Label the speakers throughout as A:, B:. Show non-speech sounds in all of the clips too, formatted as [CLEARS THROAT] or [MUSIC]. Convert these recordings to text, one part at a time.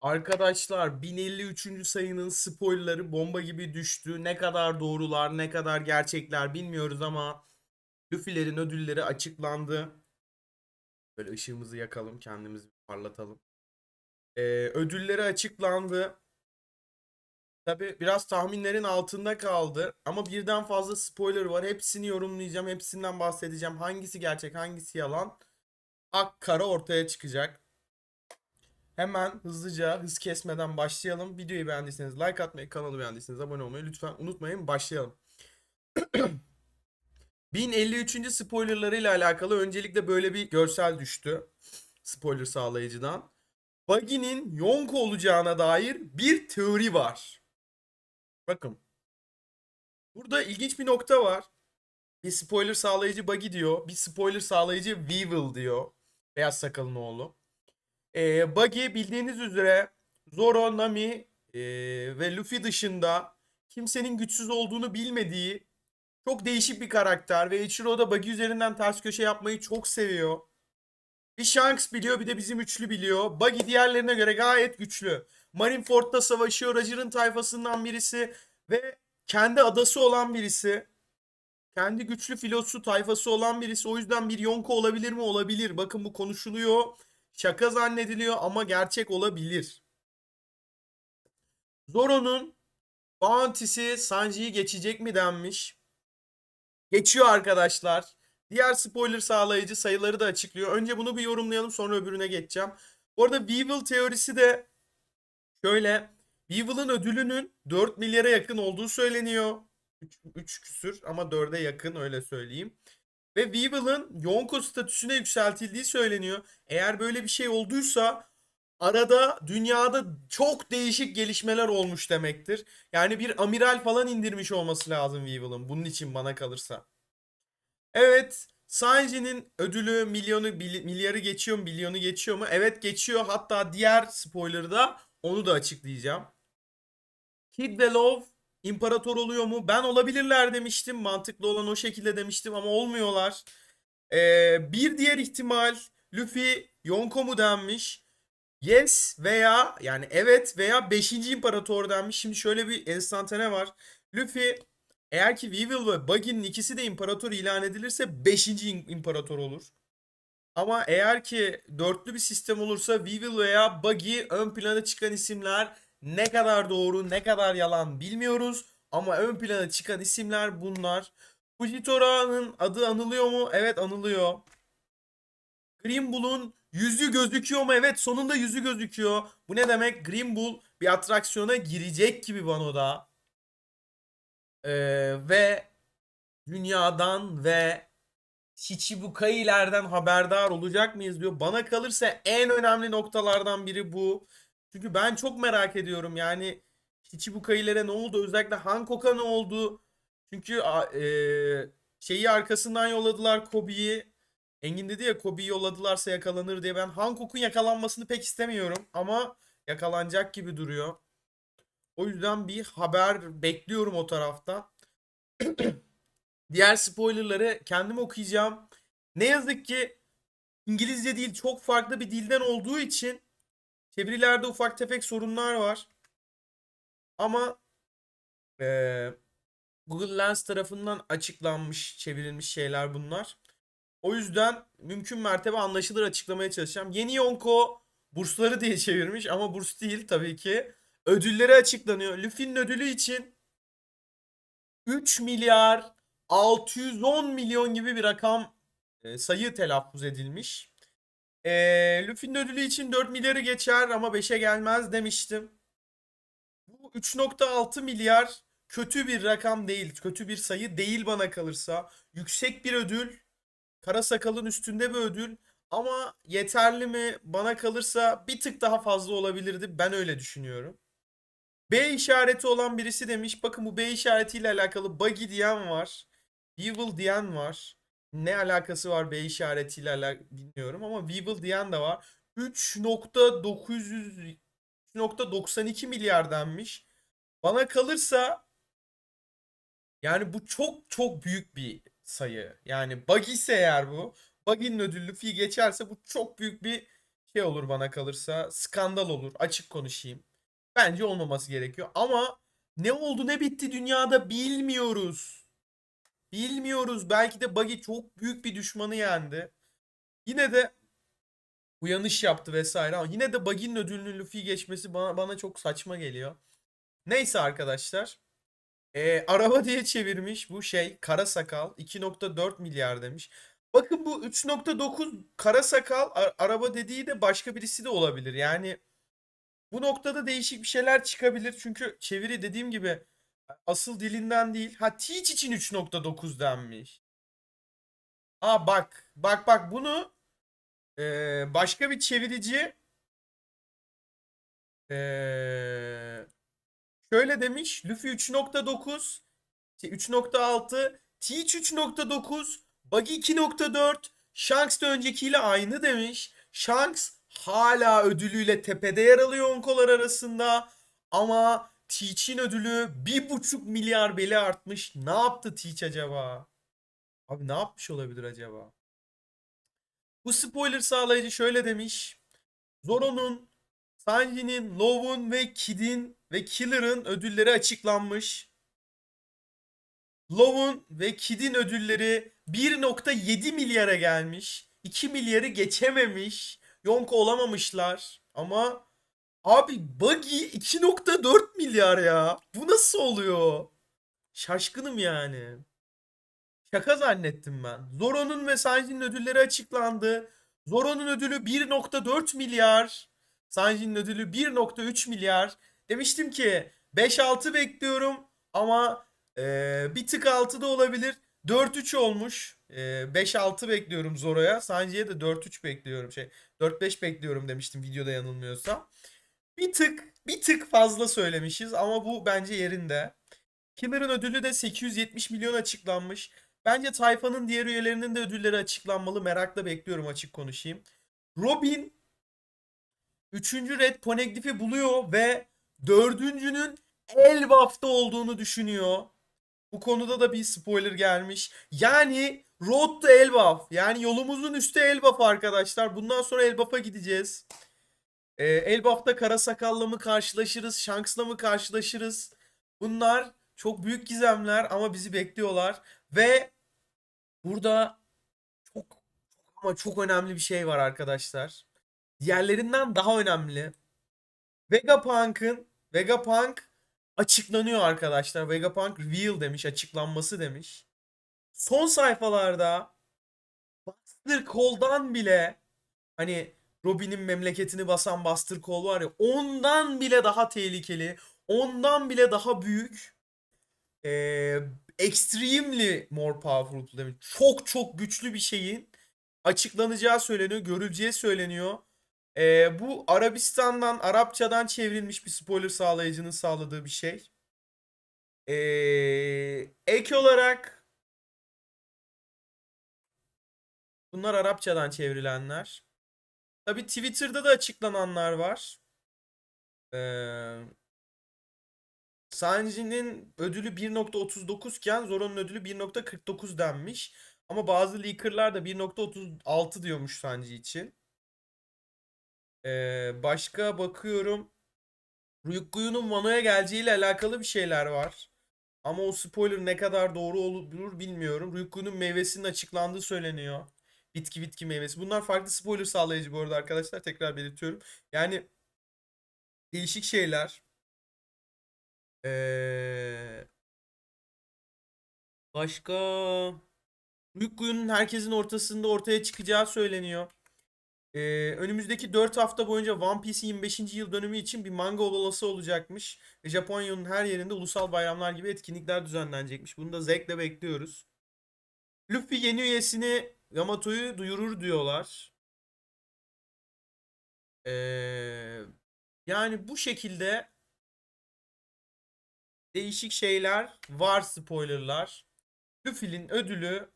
A: Arkadaşlar 1053. sayının spoilerları bomba gibi düştü. Ne kadar doğrular, ne kadar gerçekler bilmiyoruz ama Luffy'lerin ödülleri açıklandı. Böyle ışığımızı yakalım, kendimizi parlatalım. Ee, ödülleri açıklandı. Tabi biraz tahminlerin altında kaldı ama birden fazla spoiler var. Hepsini yorumlayacağım, hepsinden bahsedeceğim. Hangisi gerçek, hangisi yalan? Ak kara ortaya çıkacak. Hemen hızlıca hız kesmeden başlayalım. Videoyu beğendiyseniz like atmayı, kanalı beğendiyseniz abone olmayı lütfen unutmayın. Başlayalım. [CLEARS THROAT] 1053. spoilerlarıyla alakalı öncelikle böyle bir görsel düştü. Spoiler sağlayıcıdan. Buggy'nin Yonko olacağına dair bir teori var. Bakın. Burada ilginç bir nokta var. Bir spoiler sağlayıcı Buggy diyor. Bir spoiler sağlayıcı Weevil diyor. Beyaz sakalın oğlu. Ee, Buggy bildiğiniz üzere Zoro, Nami ee, ve Luffy dışında kimsenin güçsüz olduğunu bilmediği çok değişik bir karakter ve Ichiro da Buggy üzerinden ters köşe yapmayı çok seviyor. Bir Shanks biliyor bir de bizim üçlü biliyor. Buggy diğerlerine göre gayet güçlü. Marineford'da savaşıyor. Roger'ın tayfasından birisi ve kendi adası olan birisi. Kendi güçlü filosu tayfası olan birisi. O yüzden bir Yonko olabilir mi? Olabilir. Bakın bu konuşuluyor. Şaka zannediliyor ama gerçek olabilir. Zoro'nun Bounty'si Sanji'yi geçecek mi denmiş. Geçiyor arkadaşlar. Diğer spoiler sağlayıcı sayıları da açıklıyor. Önce bunu bir yorumlayalım sonra öbürüne geçeceğim. Bu arada Weevil teorisi de şöyle. Weevil'ın ödülünün 4 milyara yakın olduğu söyleniyor. 3, 3 küsür ama 4'e yakın öyle söyleyeyim. Ve Weevil'ın Yonko statüsüne yükseltildiği söyleniyor. Eğer böyle bir şey olduysa arada dünyada çok değişik gelişmeler olmuş demektir. Yani bir amiral falan indirmiş olması lazım Weevil'ın bunun için bana kalırsa. Evet, Sanji'nin ödülü milyonu milyarı geçiyor mu, milyonu geçiyor mu? Evet geçiyor. Hatta diğer spoiler'ı da onu da açıklayacağım. Kid ve Love imparator oluyor mu? Ben olabilirler demiştim. Mantıklı olan o şekilde demiştim ama olmuyorlar. Ee, bir diğer ihtimal Luffy Yonko mu denmiş? Yes veya yani evet veya 5. imparator denmiş. Şimdi şöyle bir enstantane var. Luffy eğer ki Weevil ve Buggy'nin ikisi de imparator ilan edilirse 5. imparator olur. Ama eğer ki dörtlü bir sistem olursa Weevil veya Buggy ön plana çıkan isimler ne kadar doğru ne kadar yalan bilmiyoruz. Ama ön plana çıkan isimler bunlar. Fujitora'nın adı anılıyor mu? Evet anılıyor. Green yüzü gözüküyor mu? Evet sonunda yüzü gözüküyor. Bu ne demek? Green bir atraksiyona girecek gibi Vano'da. Ee, ve dünyadan ve Shichibukai'lerden haberdar olacak mıyız diyor. Bana kalırsa en önemli noktalardan biri bu. Çünkü ben çok merak ediyorum yani Shichibukai'lere ne oldu? Özellikle Hancock'a ne oldu? Çünkü e, şeyi arkasından yolladılar Kobe'yi. Engin dedi ya Kobe'yi yolladılarsa yakalanır diye. Ben Hancock'un yakalanmasını pek istemiyorum ama yakalanacak gibi duruyor. O yüzden bir haber bekliyorum o tarafta. [CLEARS THROAT] Diğer spoilerları kendim okuyacağım. Ne yazık ki İngilizce değil çok farklı bir dilden olduğu için çevirilerde ufak tefek sorunlar var. Ama eee, Google Lens tarafından açıklanmış, çevrilmiş şeyler bunlar. O yüzden mümkün mertebe anlaşılır açıklamaya çalışacağım. Yeni Yonko bursları diye çevirmiş ama burs değil tabii ki. Ödülleri açıklanıyor. Luffy'nin ödülü için 3 milyar 610 milyon gibi bir rakam e, sayı telaffuz edilmiş. E, Luffy'nin ödülü için 4 milyarı geçer ama 5'e gelmez demiştim. Bu 3.6 milyar kötü bir rakam değil, kötü bir sayı değil bana kalırsa. Yüksek bir ödül, kara sakalın üstünde bir ödül ama yeterli mi bana kalırsa bir tık daha fazla olabilirdi. Ben öyle düşünüyorum. B işareti olan birisi demiş. Bakın bu B işaretiyle alakalı buggy diyen var. Weevil diyen var. Ne alakası var B işaretiyle alakalı bilmiyorum ama Weevil diyen de var. 3.900 3.92 milyar denmiş. Bana kalırsa yani bu çok çok büyük bir sayı. Yani buggy ise eğer bu. Buggy'nin ödüllü fi geçerse bu çok büyük bir şey olur bana kalırsa skandal olur. Açık konuşayım. Bence olmaması gerekiyor. Ama ne oldu ne bitti dünyada bilmiyoruz. Bilmiyoruz. Belki de Buggy çok büyük bir düşmanı yendi. Yine de uyanış yaptı vesaire ama yine de Buggy'nin ödülünü Luffy geçmesi bana, bana çok saçma geliyor. Neyse arkadaşlar. Ee, araba diye çevirmiş bu şey kara sakal 2.4 milyar demiş. Bakın bu 3.9 kara sakal araba dediği de başka birisi de olabilir. Yani bu noktada değişik bir şeyler çıkabilir. Çünkü çeviri dediğim gibi asıl dilinden değil. Ha Teach için 3.9 denmiş. Aa bak bak bak bunu ee, başka bir çevirici ee, şöyle demiş. Luffy 3.9 şey, 3.6 Teach 3.9 Buggy 2.4 Shanks de öncekiyle aynı demiş. Shanks hala ödülüyle tepede yer alıyor onkolar arasında. Ama Teach'in ödülü 1.5 milyar beli artmış. Ne yaptı Teach acaba? Abi ne yapmış olabilir acaba? Bu spoiler sağlayıcı şöyle demiş. Zoro'nun, Sanji'nin, Low'un ve Kid'in ve Killer'ın ödülleri açıklanmış. Low'un ve Kid'in ödülleri 1.7 milyara gelmiş. 2 milyarı geçememiş. Yonko olamamışlar. Ama abi Buggy 2.4 milyar ya. Bu nasıl oluyor? Şaşkınım yani. Şaka zannettim ben. Zoro'nun ve Sanji'nin ödülleri açıklandı. Zoro'nun ödülü 1.4 milyar. Sanji'nin ödülü 1.3 milyar. Demiştim ki 5-6 bekliyorum ama ee, bir tık altı da olabilir. 4-3 olmuş. Ee, 5-6 bekliyorum Zoro'ya. Sanji'ye de 4-3 bekliyorum. Şey 4-5 bekliyorum demiştim videoda yanılmıyorsam. Bir tık bir tık fazla söylemişiz ama bu bence yerinde. Killer'ın ödülü de 870 milyon açıklanmış. Bence tayfanın diğer üyelerinin de ödülleri açıklanmalı. Merakla bekliyorum açık konuşayım. Robin 3. Red Poneglyph'i buluyor ve dördüncünün Elbaf'ta olduğunu düşünüyor. Bu konuda da bir spoiler gelmiş. Yani Road to Elbaf. Yani yolumuzun üstü Elbaf arkadaşlar. Bundan sonra Elbaf'a gideceğiz. Ee, Elbaf'ta kara sakalla mı karşılaşırız? Shanks'la mı karşılaşırız? Bunlar çok büyük gizemler ama bizi bekliyorlar. Ve burada çok ama çok önemli bir şey var arkadaşlar. Diğerlerinden daha önemli. Vegapunk'ın Vegapunk açıklanıyor arkadaşlar. Vegapunk reveal demiş, açıklanması demiş. Son sayfalarda Buster Call'dan bile hani Robin'in memleketini basan Buster Call var ya ondan bile daha tehlikeli, ondan bile daha büyük eee extremely more powerful demiş. Çok çok güçlü bir şeyin açıklanacağı söyleniyor, görüleceği söyleniyor. Ee, bu Arabistan'dan, Arapçadan çevrilmiş bir spoiler sağlayıcının sağladığı bir şey. Ee, ek olarak bunlar Arapçadan çevrilenler. Tabi Twitter'da da açıklananlar var. Ee, Sanji'nin ödülü 1.39 iken Zoro'nun ödülü 1.49 denmiş. Ama bazı leakerlar da 1.36 diyormuş Sanji için. Ee, başka bakıyorum. Ryukuyu'nun Wano'ya geleceğiyle alakalı bir şeyler var. Ama o spoiler ne kadar doğru olur bilmiyorum. Ryukuyu'nun meyvesinin açıklandığı söyleniyor. Bitki bitki meyvesi. Bunlar farklı spoiler sağlayıcı bu arada arkadaşlar. Tekrar belirtiyorum. Yani değişik şeyler. Ee, başka Ryukuyu'nun herkesin ortasında ortaya çıkacağı söyleniyor. Ee, önümüzdeki 4 hafta boyunca One Piece'in 25. yıl dönümü için bir manga olası olacakmış. Ve Japonya'nın her yerinde ulusal bayramlar gibi etkinlikler düzenlenecekmiş. Bunu da zevkle bekliyoruz. Luffy yeni üyesini Yamato'yu duyurur diyorlar. Ee, yani bu şekilde değişik şeyler var spoilerlar. Luffy'nin ödülü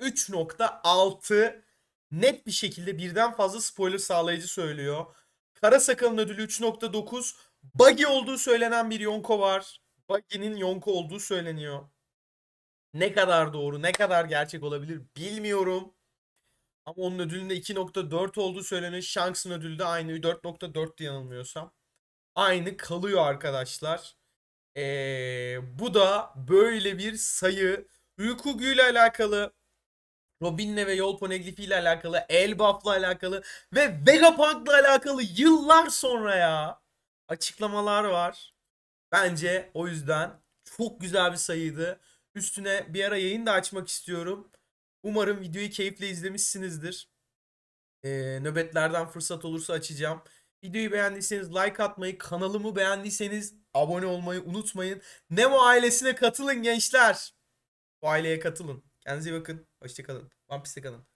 A: 3.6 net bir şekilde birden fazla spoiler sağlayıcı söylüyor. Kara Sakal'ın ödülü 3.9. Buggy olduğu söylenen bir Yonko var. Buggy'nin Yonko olduğu söyleniyor. Ne kadar doğru, ne kadar gerçek olabilir bilmiyorum. Ama onun ödülünde 2.4 olduğu söyleniyor. Shanks'ın ödülü de aynı 4.4'tü yanılmıyorsam. Aynı kalıyor arkadaşlar. Ee, bu da böyle bir sayı. Uykugu ile alakalı, Robin'le ve Yol Poneglyph ile alakalı, Elbaf'la alakalı ve Vegapunk'la alakalı yıllar sonra ya açıklamalar var. Bence o yüzden çok güzel bir sayıydı. Üstüne bir ara yayın da açmak istiyorum. Umarım videoyu keyifle izlemişsinizdir. Ee, nöbetlerden fırsat olursa açacağım. Videoyu beğendiyseniz like atmayı, kanalımı beğendiyseniz abone olmayı unutmayın. Nemo ailesine katılın gençler. Bu aileye katılın. Kendinize iyi bakın. Hoşçakalın. One Piece'te kalın.